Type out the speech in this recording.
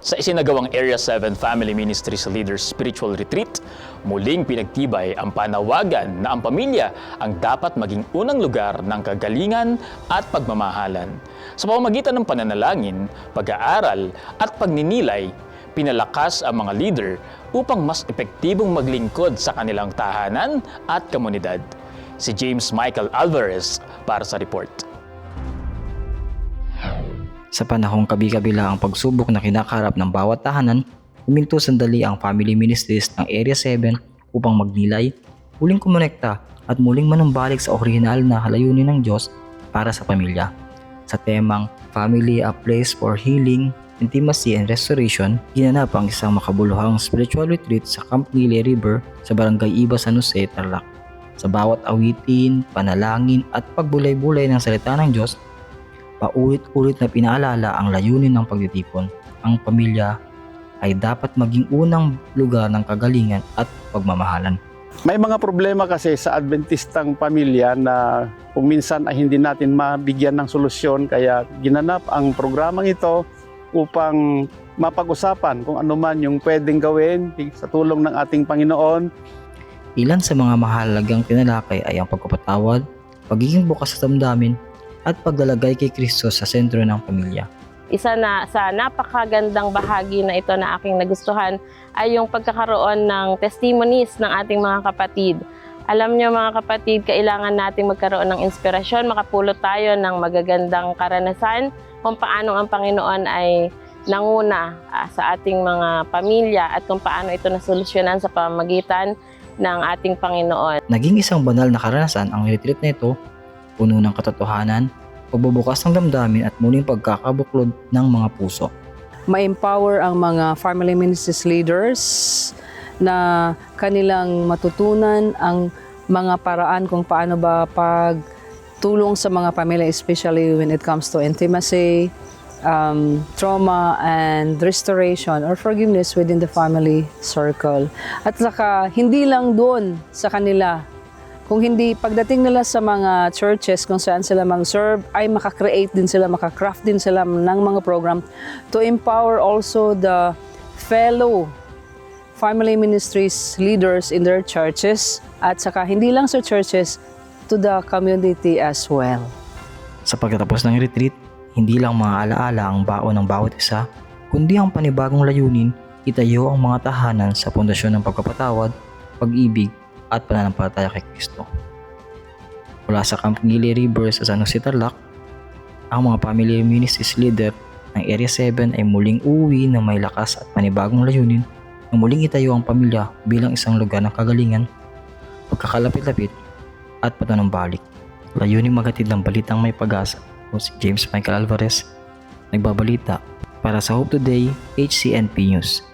Sa isinagawang Area 7 Family Ministries Leaders Spiritual Retreat, muling pinagtibay ang panawagan na ang pamilya ang dapat maging unang lugar ng kagalingan at pagmamahalan. Sa pamamagitan ng pananalangin, pag-aaral at pagninilay, pinalakas ang mga leader upang mas epektibong maglingkod sa kanilang tahanan at komunidad. Si James Michael Alvarez para sa report. Sa panahong kabi-kabila ang pagsubok na kinakarap ng bawat tahanan, huminto sandali ang family ministries ng Area 7 upang magnilay, muling kumonekta at muling manumbalik sa orihinal na halayunin ng Diyos para sa pamilya. Sa temang Family a Place for Healing, Intimacy and Restoration, ginanap ang isang makabuluhang spiritual retreat sa Camp Nile River sa Barangay Iba San Jose, Tarlac. Sa bawat awitin, panalangin at pagbulay-bulay ng salita ng Diyos, paulit-ulit na pinaalala ang layunin ng pagtitipon. Ang pamilya ay dapat maging unang lugar ng kagalingan at pagmamahalan. May mga problema kasi sa Adventistang pamilya na kung minsan ay hindi natin mabigyan ng solusyon kaya ginanap ang programang ito upang mapag-usapan kung ano man yung pwedeng gawin sa tulong ng ating Panginoon Ilan sa mga mahalagang tinalakay ay ang pagpapatawad, pagiging bukas sa damdamin, at paglalagay kay Kristo sa sentro ng pamilya. Isa na sa napakagandang bahagi na ito na aking nagustuhan ay yung pagkakaroon ng testimonies ng ating mga kapatid. Alam niyo mga kapatid, kailangan nating magkaroon ng inspirasyon, makapulot tayo ng magagandang karanasan kung paano ang Panginoon ay nanguna ah, sa ating mga pamilya at kung paano ito nasolusyonan sa pamamagitan ng ating Panginoon. Naging isang banal na karanasan ang retreat na ito, puno ng katotohanan, pagbubukas ng damdamin at muling pagkakabuklod ng mga puso. ma-empower ang mga family ministries leaders na kanilang matutunan ang mga paraan kung paano ba pag tulong sa mga pamilya especially when it comes to intimacy, um, trauma and restoration or forgiveness within the family circle. At saka hindi lang doon sa kanila kung hindi pagdating nila sa mga churches kung saan sila mag-serve ay makakreate din sila, makakraft din sila ng mga program to empower also the fellow family ministries leaders in their churches at saka hindi lang sa churches to the community as well. Sa pagtatapos ng retreat, hindi lang mga alaala ang baon ng bawat isa, kundi ang panibagong layunin, itayo ang mga tahanan sa pundasyon ng pagkapatawad, pag-ibig, at pananampalataya kay Kristo. Mula sa Camp Nile River sa San Jose Tarlac, ang mga family ministries leader ng Area 7 ay muling uwi na may lakas at panibagong layunin na muling itayo ang pamilya bilang isang lugar ng kagalingan, pagkakalapit-lapit, at pananumbalik. Layuning magatid ng balitang may pag-asa o si James Michael Alvarez, nagbabalita para sa Hope Today HCNP News.